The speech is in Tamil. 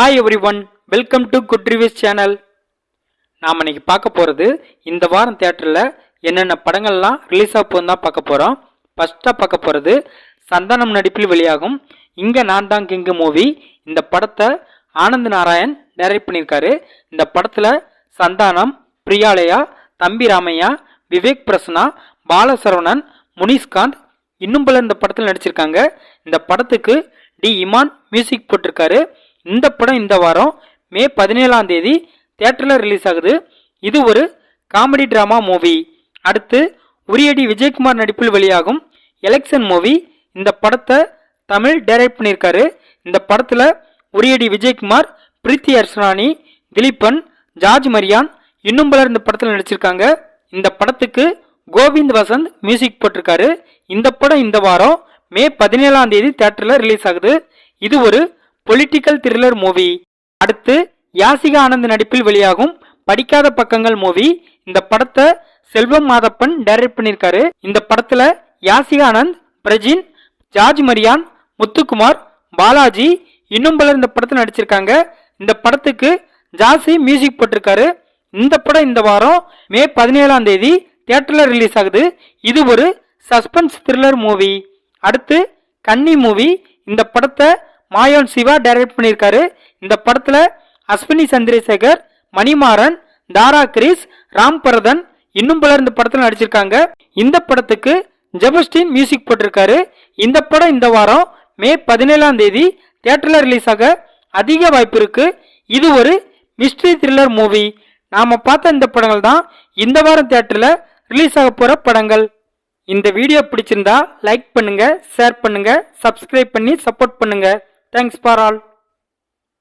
Hi everyone welcome to good reviews channel நாம் இன்னைக்கு பார்க்க போகிறது இந்த வாரம் தேட்டரில் என்னென்ன படங்கள்லாம் ரிலீஸ் ஆக போகுதுன்னு தான் பார்க்க போகிறோம் ஃபஸ்ட்டாக பார்க்க போகிறது சந்தானம் நடிப்பில் வெளியாகும் இங்கே நான் தான் கிங்கு மூவி இந்த படத்தை ஆனந்த் நாராயண் டைரக்ட் பண்ணியிருக்காரு. இந்த படத்தில் சந்தானம் பிரியாலயா தம்பி ராமையா விவேக் பிரசனா பாலசரவணன் முனிஷ்காந்த் இன்னும் பலர் இந்த படத்தில் நடிச்சிருக்காங்க. இந்த படத்துக்கு டி இமான் மியூசிக் போட்டிருக்காரு. இந்த படம் இந்த வாரம் மே பதினேழாம் தேதி தேட்டரில் ரிலீஸ் ஆகுது. இது ஒரு காமெடி ட்ராமா மூவி அடுத்து உரியடி விஜயகுமார் நடிப்பில் வெளியாகும் எலெக்ஷன் மூவி இந்த படத்தை தமிழ் டைரக்ட் பண்ணியிருக்காரு. இந்த படத்தில் உரியடி விஜயகுமார் பிரீத்தி அர்சனானி திலீபன் ஜார்ஜ் மரியான் இன்னும் பலர் இந்த படத்தில் நடிச்சிருக்காங்க. இந்த படத்துக்கு கோவிந்த் வசந்த் மியூசிக் போட்டிருக்காரு. இந்த படம் இந்த வாரம் மே பதினேழாம் தேதி தேட்டரில் ரிலீஸ் ஆகுது. இது ஒரு பொலிட்டிக்கல் த்ரில்லர் மூவி அடுத்து யாசிகா ஆனந்த் நடிப்பில் வெளியாகும் படிக்காத பக்கங்கள் மூவி இந்த படத்தை செல்வம் மாதப்பன் டைரக்ட் பண்ணியிருக்காரு. இந்த படத்துல யாசிகா ஆனந்த் பிரஜின் ஜார்ஜ் மரியான் முத்துக்குமார் பாலாஜி இன்னும் பலர் இந்த படத்தில் நடிச்சிருக்காங்க. இந்த படத்துக்கு ஜாசி மியூசிக் போட்டிருக்காரு. இந்த படம் இந்த வாரம் மே பதினேழாம் தேதி தியேட்டரில் ரிலீஸ் ஆகுது. இது ஒரு சஸ்பென்ஸ் த்ரில்லர் மூவி அடுத்து கன்னி மூவி இந்த படத்தை மாயோன் சிவா டைரக்ட் பண்ணியிருக்காரு இந்த படத்தில் அஸ்வினி சந்திரசேகர் மணிமாறன் தாரா கிரிஸ் ராம் பரதன் இன்னும் பலர் இந்த படத்தில் நடிச்சிருக்காங்க. இந்த படத்துக்கு ஜெபஸ்டின் மியூசிக் போட்டிருக்காரு. இந்த படம் இந்த வாரம் மே பதினேழாம் தேதி தியேட்டரில் ரிலீஸ் ஆக அதிக வாய்ப்பு இருக்கு. இது ஒரு மிஸ்ட்ரி த்ரில்லர் மூவி நாம் பார்த்த இந்த படங்கள் தான் இந்த வாரம் தியேட்டரில் ரிலீஸ் ஆக போகிற படங்கள். இந்த வீடியோ பிடிச்சிருந்தா லைக் பண்ணுங்கள் ஷேர் பண்ணுங்கள் சப்ஸ்கிரைப் பண்ணி சப்போர்ட் பண்ணுங்கள் థ్యాంక్స్ ఫర్ ఆల్